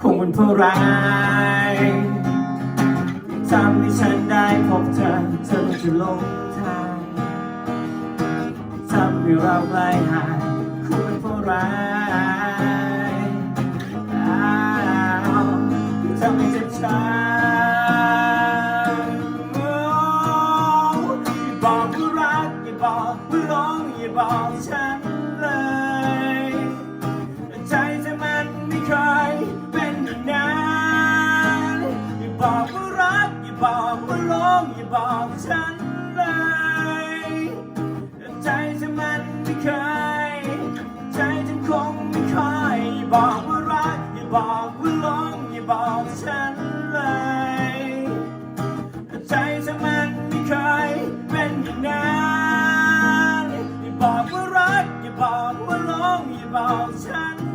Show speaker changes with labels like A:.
A: คงเป็นเพราะรักทำให้ฉันได้พบเธอเธอจะลงทางทำให้เราใกล้หางคงเป็นเพราะร้าวทำให้เจ็บช้ำโอ้อย่าบอกว่ารักอย่าบอกว่าหลงอย่าบอกฉันเลย บอกว่ารักอย่าบอกว่าหลงอย่าบอกฉันเลยใจฉันมันไม่เคย ใจฉันคงไม่คยอย่าบอกว่ารักอย่าบอกว่าหลงอย่าบอกฉันเลยใจฉันมันไม่เคยเป็นอย่างนั้นอย่าบอกว่ารักอย่าบอกว่าหลงอย่าบอกฉัน